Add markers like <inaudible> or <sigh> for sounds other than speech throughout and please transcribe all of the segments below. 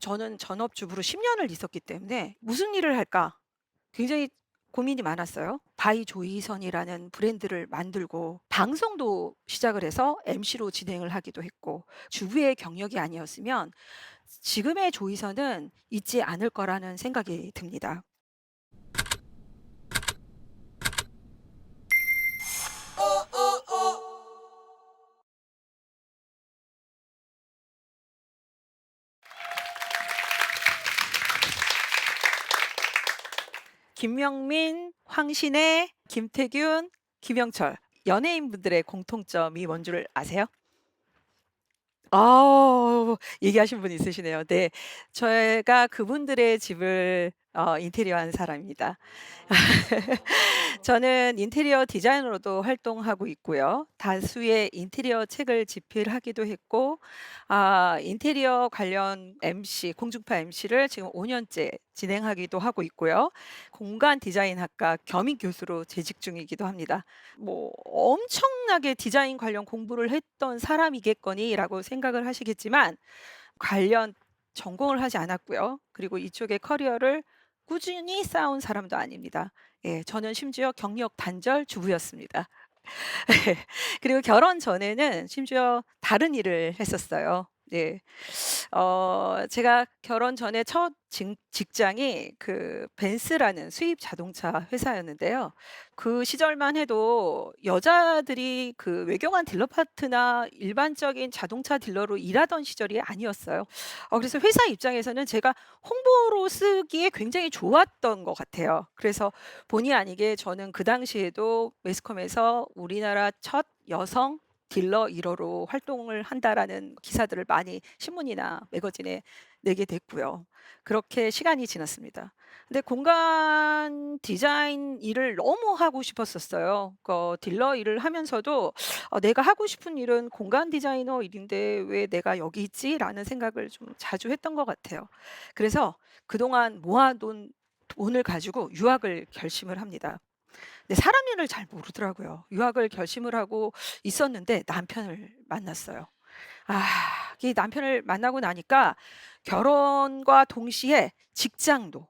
저는 전업주부로 10 년을 있었기 때문에 '무슨 일을 할까?' 굉장히 고민이 많았어요. 바이 조이선이라는 브랜드를 만들고 방송도 시작을 해서 MC로 진행을 하기도 했고 주부의 경력이 아니었으면 지금의 조이선은 있지 않을 거라는 생각이 듭니다. 김명민, 황신혜, 김태균, 김영철 연예인분들의 공통점이 뭔 줄 아세요? 아 얘기하신 분 있으시네요. 네. 제가 그분들의 집을 어 인테리어한 사람입니다. <laughs> 저는 인테리어 디자이너로도 활동하고 있고요. 다수의 인테리어 책을 집필하기도 했고 아 인테리어 관련 MC, 공중파 MC를 지금 5 년째 진행하기도 하고 있고요. 공간 디자인학과 겸임 교수로 재직 중이기도 합니다. 뭐 '엄청나게 디자인 관련 공부를 했던 사람이겠거니.'라고 생각을 하시겠지만 관련 전공을 하지 않았고요. 그리고 이쪽의 커리어를 꾸준히 쌓아온 사람도 아닙니다. 예. 저는 심지어 경력 단절 주부였습니다. <laughs> 예. 그리고 결혼 전에는 심지어 다른 일을 했었어요. 네. 어 제가 결혼 전에 첫 직 직장이 그 벤츠라는 수입 자동차 회사였는데요. 그 시절만 해도 여자들이 그 외경한 딜러 파트나 일반적인 자동차 딜러로 일하던 시절이 아니었어요. 어 그래서 회사 입장에서는 제가 홍보로 쓰기에 굉장히 좋았던 것 같아요. 그래서 본의 아니게 저는 그 당시에도 매스컴에서 우리나라 첫 여성 딜러 1 호로 활동을 한다라는 기사들을 많이 신문이나 매거진에 내게 됐고요. 그렇게 시간이 지났습니다. 근데 공간 디자인 일을 너무 하고 싶었었어요. 그 딜러 일을 하면서도 어 '내가 하고 싶은 일은 공간 디자이너 일인데 왜 내가 여기 있지?'라는 생각을 좀 자주 했던 것 같아요. 그래서 그동안 모아 둔 돈을 가지고 유학을 결심을 합니다. 근데 사람 일을 잘 모르더라고요. 유학을 결심을 하고 있었는데 남편을 만났어요. 아 이 남편을 만나고 나니까 결혼과 동시에 직장도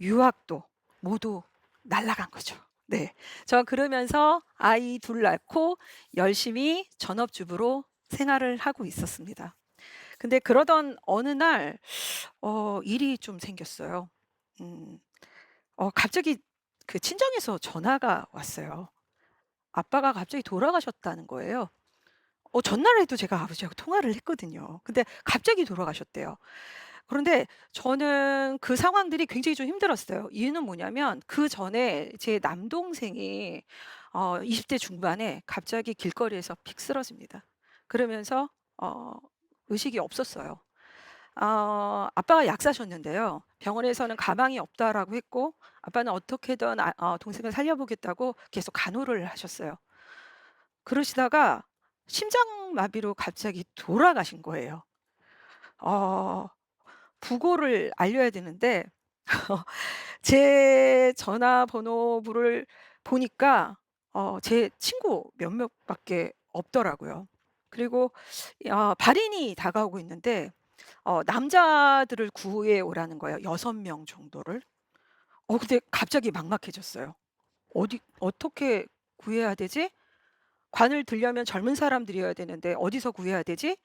유학도 모두 날아간 거죠. 네. 저 그러면서 아이 둘 낳고 열심히 전업주부로 생활을 하고 있었습니다. 근데 그러던 어느 날 어 일이 좀 생겼어요. 음. 어 갑자기 그 친정에서 전화가 왔어요. 아빠가 갑자기 돌아가셨다는 거예요. 어 전날에도 제가 아버지하고 통화를 했거든요. 근데 갑자기 돌아가셨대요. 그런데 저는 그 상황들이 굉장히 좀 힘들었어요. 이유는 뭐냐면 그 전에 제 남동생이 어 20대 중반에 갑자기 길거리에서 픽 쓰러집니다. 그러면서 어 의식이 없었어요. 어 아빠가 약사셨는데요. 병원에서는 "가망이 없다."라고 했고 아빠는 어떻게든 아 어 동생을 살려 보겠다고 계속 간호를 하셨어요. 그러시다가 심장마비로 갑자기 돌아가신 거예요. 어 부고를 알려야 되는데 <laughs> 제 전화번호부를 보니까 어 제 친구 몇몇 밖에 없더라고요. 그리고 어 발인이 다가오고 있는데 어 남자들을 구해 오라는 거예요, 6 명 정도를. 어 근데 갑자기 막막해졌어요. 어디 어떻게 구해야 되지? 관을 들려면 젊은 사람들이어야 되는데 어디서 구해야 되지?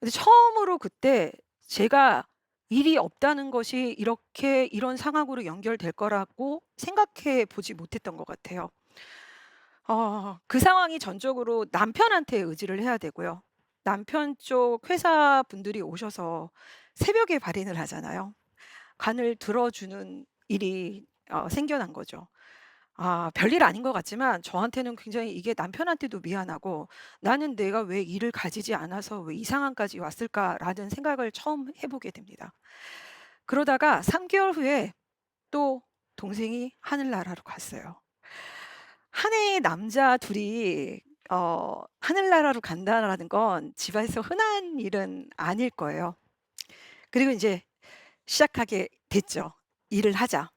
근데 처음으로 그때 제가 일이 없다는 것이 이렇게 이런 상황으로 연결될 거라고 생각해 보지 못했던 것 같아요. 어 그 상황이 전적으로 남편한테 의지를 해야 되고요. 남편 쪽 회사 분들이 오셔서 새벽에 발인을 하잖아요. 관을 들어주는 일이 어 생겨난 거죠. 아 별일 아닌 것 같지만 저한테는 굉장히 이게 남편한테도 미안하고 '나는 내가 왜 일을 가지지 않아서 왜 이 상황까지 왔을까.'라는 생각을 처음 해 보게 됩니다. 그러다가 3 개월 후에 또 동생이 하늘나라로 갔어요. 한 해의 남자 둘이 어 하늘나라로 간다라는 건 집에서 흔한 일은 아닐 거예요. 그리고 인제 시작하게 됐죠. 일을 하자.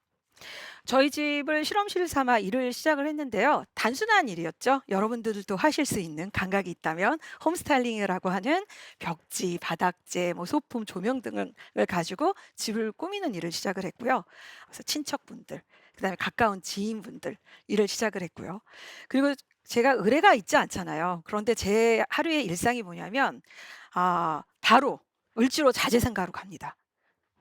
저희 집을 실험실 삼아 일을 시작을 했는데요. 단순한 일이었죠. 여러분들도 하실 수 있는 감각이 있다면 홈 스타일링이라고 하는 벽지, 바닥재, 뭐 소품, 조명 등을 가지고 집을 꾸미는 일을 시작을 했고요. 그래서 친척분들, 그다음에 가까운 지인분들 일을 시작을 했고요. 그리고 제가 의뢰가 있지 않잖아요. 그런데 제 하루의 일상이 뭐냐면 아 바로 을지로 자재상가로 갑니다.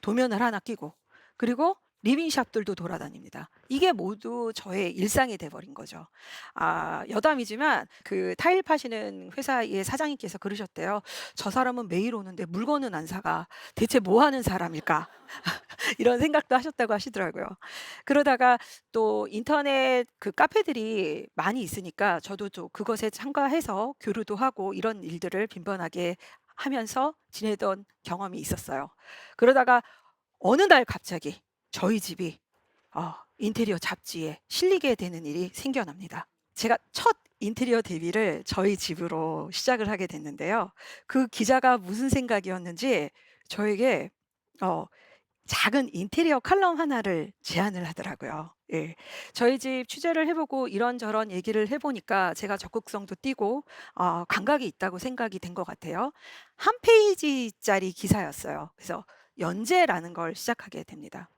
도면을 하나 끼고 그리고 리빙샵들도 돌아다닙니다. 이게 모두 저의 일상이 돼 버린 거죠. 아 여담이지만 그 타일 파시는 회사의 사장님께서 그러셨대요. "저 사람은 매일 오는데 물건은 안 사가. 대체 뭐 하는 사람일까?" <laughs> 이런 생각도 하셨다고 하시더라고요. 그러다가 또 인터넷 그 카페들이 많이 있으니까 저도 좀 그것에 참가해서 교류도 하고 이런 일들을 빈번하게 하면서 지내던 경험이 있었어요. 그러다가 어느 날 갑자기 저희 집이 어 인테리어 잡지에 실리게 되는 일이 생겨납니다. 제가 첫 인테리어 데뷔를 저희 집으로 시작을 하게 됐는데요. 그 기자가 무슨 생각이었는지 저에게 어 작은 인테리어 칼럼 하나를 제안을 하더라고요. 예. 저희 집 취재를 해 보고 이런저런 얘기를 해 보니까 제가 적극성도 띠고 어 감각이 있다고 생각이 된 것 같아요. 한 페이지짜리 기사였어요. 그래서 연재라는 걸 시작하게 됩니다.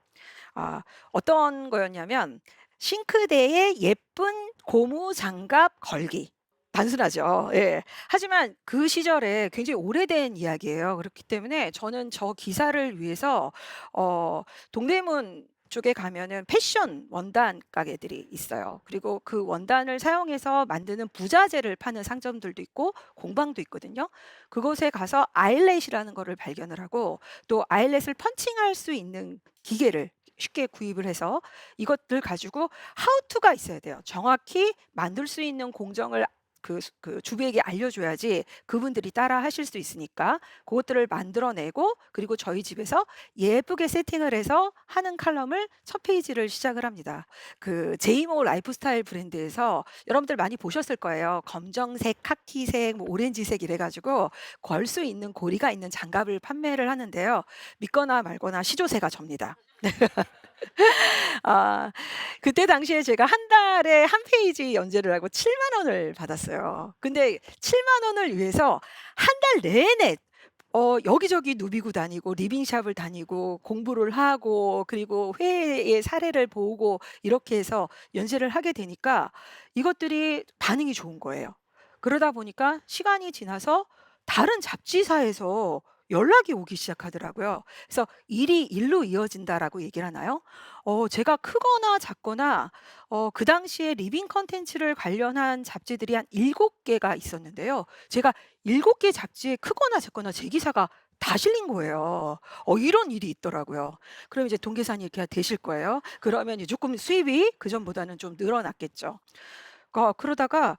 아 어떤 거였냐면 싱크대에 예쁜 고무 장갑 걸기. 단순하죠. 예. 하지만 그 시절에 굉장히 오래된 이야기예요. 그렇기 때문에 저는 저 기사를 위해서 어 동대문 쪽에 가면은 패션 원단 가게들이 있어요. 그리고 그 원단을 사용해서 만드는 부자재를 파는 상점들도 있고 공방도 있거든요. 그곳에 가서 아일렛이라는 거를 발견을 하고 또 아일렛을 펀칭할 수 있는 기계를 쉽게 구입을 해서 이것들 가지고 to가 있어야 돼요. 정확히 만들 수 있는 공정을 그수그 주부에게 알려줘야지 그분들이 따라 하실 수 있으니까 고것들을 만들어 내고 그리고 저희 집에서 예쁘게 세팅을 해서 하는 칼럼을 첫 페이지를 시작을 합니다. 그 제이모 라이프스타일 브랜드에서 여러분들 많이 보셨을 거예요. 검정색, 카키색, 뭐 오렌지색 이래 가지고 걸 수 있는 고리가 있는 장갑을 판매를 하는데요. 믿거나 말거나 시조새가 접니다. <laughs> <laughs> 아 그때 당시에 제가 한 달에 한 페이지 연재를 하고 7만 원을 받았어요. 근데 7만 원을 위해서 한 달 내내 어 여기저기 누비고 다니고 리빙샵을 다니고 공부를 하고 그리고 회의 사례를 보고 이렇게 해서 연재를 하게 되니까 이것들이 반응이 좋은 거예요. 그러다 보니까 시간이 지나서 다른 잡지사에서 연락이 오기 시작하더라고요. 그래서 "일이 일로 이어진다."라고 얘기를 하나요? 어 제가 크거나 작거나 어 그 당시에 리빙 콘텐츠를 관련한 잡지들이 한 7 개가 있었는데요. 제가 7개 잡지에 크거나 작거나 제 기사가 다 실린 거예요. 어 이런 일이 있더라고요. 그럼 이제 동계산이 이렇게 되실 거예요. 그러면 이제 조금 수입이 그전보다는 좀 늘어났겠죠. 어 그러다가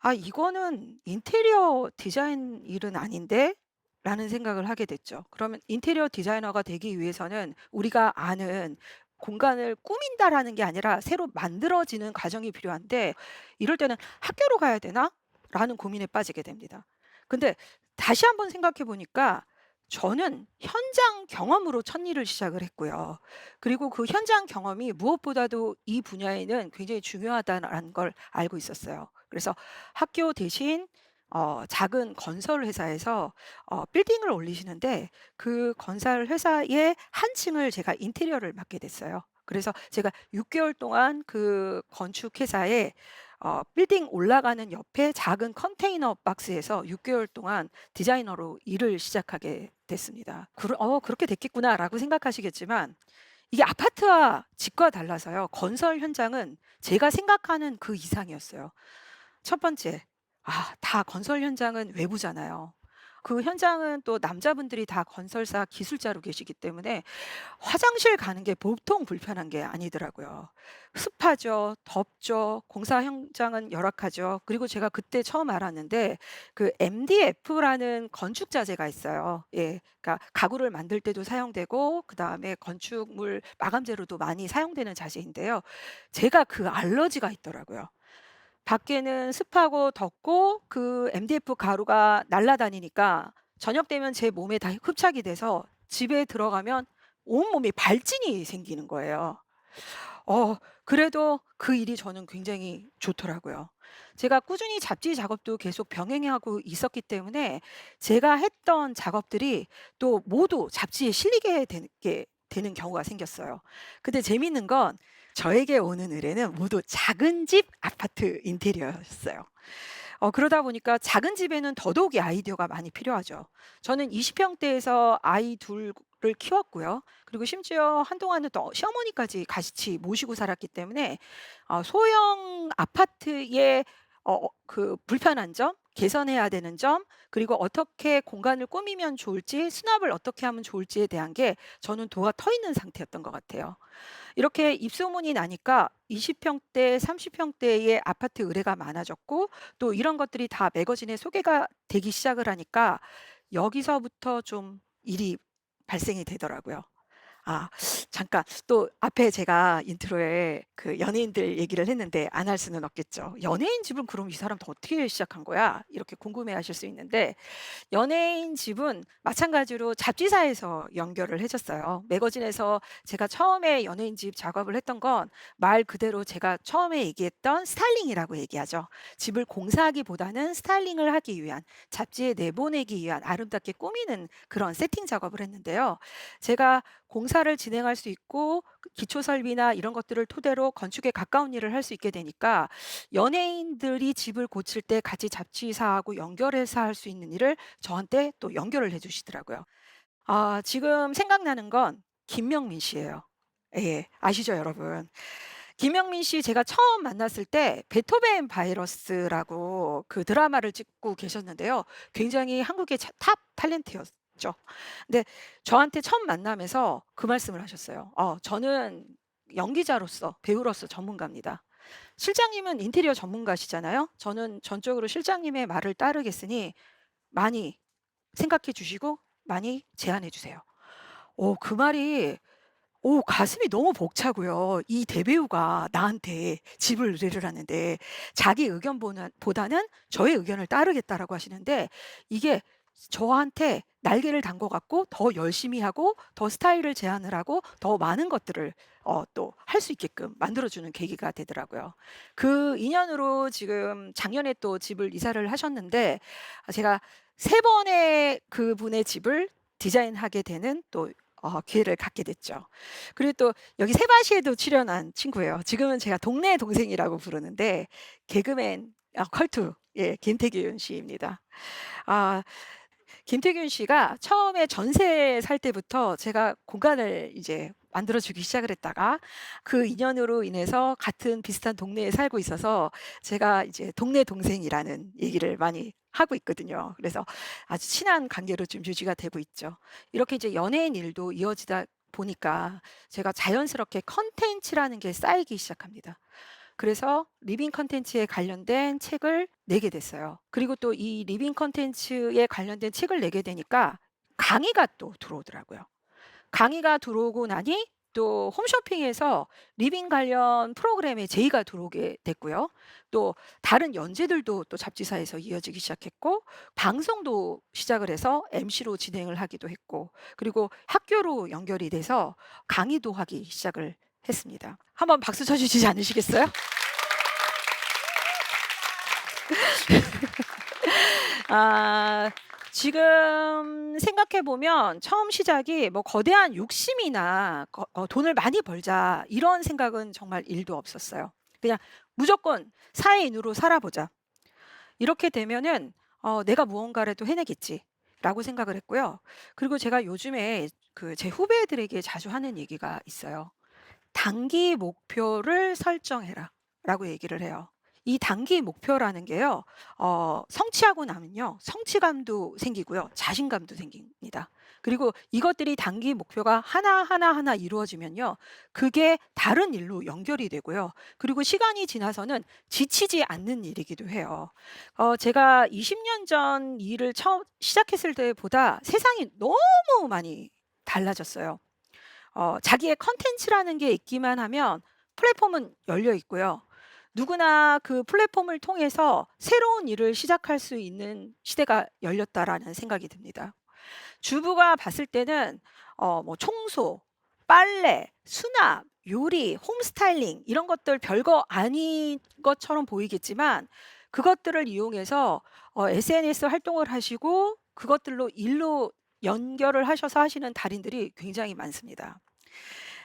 '아 이거는 인테리어 디자인 일은 아닌데?' 라는 생각을 하게 됐죠. 그러면 인테리어 디자이너가 되기 위해서는 우리가 아는 공간을 꾸민다라는 게 아니라 새로 만들어지는 과정이 필요한데 이럴 때는 '학교로 가야 되나?'라는 고민에 빠지게 됩니다. 근데 다시 한번 생각해 보니까 저는 현장 경험으로 첫 일을 시작을 했고요. 그리고 그 현장 경험이 무엇보다도 이 분야에는 굉장히 중요하다라는 걸 알고 있었어요. 그래서 학교 대신 어 작은 건설 회사에서 어 빌딩을 올리시는데 그 건설 회사의 한 층을 제가 인테리어를 맡게 됐어요. 그래서 제가 6 개월 동안 그 건축 회사에 어 빌딩 올라가는 옆에 작은 컨테이너 박스에서 6 개월 동안 디자이너로 일을 시작하게 됐습니다. 그러 '어 그렇게 됐겠구나.'라고 생각하시겠지만 이게 아파트와 집과 달라서요. 건설 현장은 제가 생각하는 그 이상이었어요. 첫 번째 아 다 건설 현장은 외부잖아요. 그 현장은 또 남자분들이 다 건설사 기술자로 계시기 때문에 화장실 가는 게 보통 불편한 게 아니더라고요. 습하죠. 덥죠. 공사 현장은 열악하죠. 그리고 제가 그때 처음 알았는데 그 MDF라는 건축 자재가 있어요. 예. 그러니까 가구를 만들 때도 사용되고 그다음에 건축물 마감 재료도 많이 사용되는 자재인데요. 제가 그 알러지가 있더라고요. 밖에는 습하고 덥고 그 MDF 가루가 날아다니니까 저녁 되면 제 몸에 다 흡착이 돼서 집에 들어가면 온몸에 발진이 생기는 거예요. 어 그래도 그 일이 저는 굉장히 좋더라고요. 제가 꾸준히 잡지 작업도 계속 병행하고 있었기 때문에 제가 했던 작업들이 또 모두 잡지에 실리게 되는 게 되는 경우가 생겼어요. 근데 재밌는 건 저에게 오는 의뢰는 모두 작은 집 아파트 인테리어였어요. 어 그러다 보니까 작은 집에는 더더욱이 아이디어가 많이 필요하죠. 저는 20 평대에서 아이 둘을 키웠고요. 그리고 심지어 한동안은 또 시어머니까지 같이 모시고 살았기 때문에 어 소형 아파트의 어어그 불편한 점, 개선해야 되는 점, 그리고 어떻게 공간을 꾸미면 좋을지, 수납을 어떻게 하면 좋을지에 대한 게 저는 도가 터 있는 상태였던 것 같아요. 이렇게 입소문이 나니까 20 평대, 30 평대의 아파트 의뢰가 많아졌고 또 이런 것들이 다 매거진에 소개가 되기 시작을 하니까 여기서부터 좀 일이 발생이 되더라고요. 아 잠깐 또 앞에 제가 인트로에 그 연예인들 얘기를 했는데 안 할 수는 없겠죠. "연예인 집은 그럼 이 사람 도 어떻게 시작한 거야?" 이렇게 궁금해하실 수 있는데 연예인 집은 마찬가지로 잡지사에서 연결을 해 줬어요. 매거진에서 제가 처음에 연예인 집 작업을 했던 건 말 그대로 제가 처음에 얘기했던 스타일링이라고 얘기하죠. 집을 공사하기보다는 스타일링을 하기 위한 잡지에 내보내기 위한 아름답게 꾸미는 그런 세팅 작업을 했는데요. 제가 공사를 진행할 수 있고 그 기초 설비나 이런 것들을 토대로 건축에 가까운 일을 할 수 있게 되니까 연예인들이 집을 고칠 때 같이 잡지사하고 연결해서 할 수 있는 일을 저한테 또 연결을 해 주시더라고요. 아 지금 생각나는 건 김명민 씨예요. 예. 아시죠 여러분? 김명민 씨 제가 처음 만났을 때 베토벤 바이러스라고 그 드라마를 찍고 계셨는데요. 굉장히 한국의 자탑 탤런트였 죠. 근데 저한테 처음 만남에서 그 말씀을 하셨어요. "어 저는 연기자로서 배우로서 전문가입니다. 실장님은 인테리어 전문가시잖아요. 저는 전적으로 실장님의 말을 따르겠으니 많이 생각해 주시고 많이 제안해 주세요." 어그 말이 오 가슴이 너무 벅차고요. 이 대배우가 나한테 집을 하는데 자기 의견 보는 보다는 저의 의견을 따르겠다라고 하시는데 이게 저한테 날개를 단 것 같고 더 열심히 하고 더 스타일을 제안을 하고 더 많은 것들을 어 또 할 수 있게끔 만들어 주는 계기가 되더라고요. 그 인연으로 지금 작년에 또 집을 이사를 하셨는데 아 제가 세 번의 그분의 집을 디자인하게 되는 또 어 기회를 갖게 됐죠. 그리고 또 여기 세바시에도 출연한 친구예요. 지금은 제가 동네 동생이라고 부르는데 개그맨 아 컬투 예 김태균 씨입니다. 아 김태균 씨가 처음에 전세 살 때부터 제가 공간을 이제 만들어 주기 시작을 했다가 그 인연으로 인해서 같은 비슷한 동네에 살고 있어서 제가 이제 동네 동생이라는 얘기를 많이 하고 있거든요. 그래서 아주 친한 관계로 좀 유지가 되고 있죠. 이렇게 이제 연예인 일도 이어지다 보니까 제가 자연스럽게 컨텐츠라는 게 쌓이기 시작합니다. 그래서 리빙 컨텐츠에 관련된 책을 내게 됐어요. 그리고 또 이 리빙 컨텐츠에 관련된 책을 내게 되니까 강의가 또 들어오더라고요. 강의가 들어오고 나니 또 홈쇼핑에서 리빙 관련 프로그램에 제의가 들어오게 됐고요. 또 다른 연재들도 또 잡지사에서 이어지기 시작했고 방송도 시작을 해서 MC로 진행을 하기도 했고 그리고 학교로 연결이 돼서 강의도 하기 시작을 했습니다. 한번 박수 쳐 주시지 않으시겠어요? <laughs> 아 지금 생각해 보면 처음 시작이 뭐 거대한 욕심이나 거 어 '돈을 많이 벌자.' 이런 생각은 정말 1도 없었어요. 그냥 '무조건 사회인으로 살아보자.' 이렇게 되면은 어 '내가 무언가라도 해내겠지.'라고 생각을 했고요. 그리고 제가 요즘에 그 제 후배들에게 자주 하는 얘기가 있어요. "단기 목표를 설정해라."라고 얘기를 해요. 이 단기 목표라는 게요. 어 성취하고 나면요. 성취감도 생기고요. 자신감도 생깁니다. 그리고 이것들이 단기 목표가 하나하나 하나 이루어지면요. 그게 다른 일로 연결이 되고요. 그리고 시간이 지나서는 지치지 않는 일이기도 해요. 어 제가 20년 전 일을 처음 시작했을 때보다 세상이 너무 많이 달라졌어요. 어 자기의 컨텐츠라는 게 있기만 하면 플랫폼은 열려 있고요. 누구나 그 플랫폼을 통해서 새로운 일을 시작할 수 있는 시대가 열렸다라는 생각이 듭니다. 주부가 봤을 때는 어 뭐 청소, 빨래, 수납 요리, 홈 스타일링 이런 것들 별거 아닌 것처럼 보이겠지만 그것들을 이용해서 어 SNS 활동을 하시고 그것들로 일로 연결을 하셔서 하시는 달인들이 굉장히 많습니다.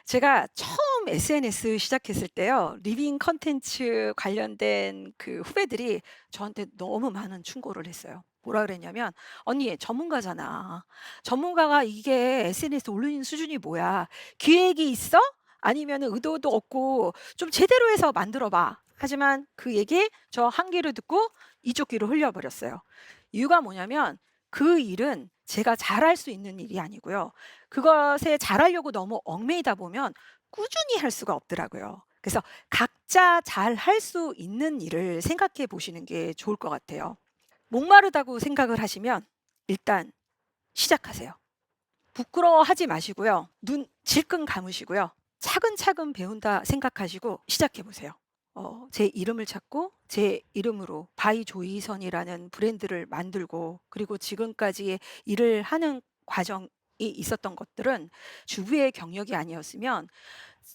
제가 처음 SNS 시작했을 때요. 리빙 콘텐츠 관련된 그 후배들이 저한테 너무 많은 충고를 했어요. 뭐라 그랬냐면 "언니 전문가잖아. 전문가가 이게 SNS 올리는 수준이 뭐야. 기획이 있어? 아니면은 의도도 없고 좀 제대로 해서 만들어 봐." 하지만 그 얘기 저 한 귀로 듣고 이쪽 귀로 흘려 버렸어요. 이유가 뭐냐면 그 일은 제가 잘할 수 있는 일이 아니고요. 그것에 잘하려고 너무 얽매이다 보면 꾸준히 할 수가 없더라고요. 그래서 각자 잘 할 수 있는 일을 생각해 보시는 게 좋을 것 같아요. 목마르다고 생각을 하시면 일단 시작하세요. 부끄러워하지 마시고요. 눈 질끈 감으시고요. 차근차근 배운다 생각하시고 시작해 보세요. 어 제 이름을 찾고 제 이름으로 바이 조이선이라는 브랜드를 만들고 그리고 지금까지 일을 하는 과정이 있었던 것들은 주부의 경력이 아니었으면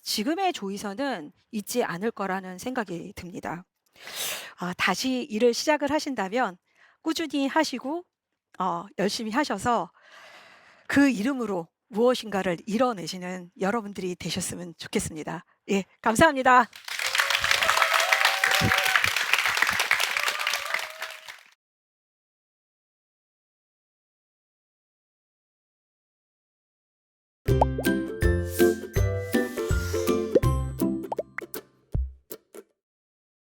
지금의 조이선은 있지 않을 거라는 생각이 듭니다. 아 다시 일을 시작을 하신다면 꾸준히 하시고 어 열심히 하셔서 그 이름으로 무엇인가를 이뤄내시는 여러분들이 되셨으면 좋겠습니다. 예 감사합니다.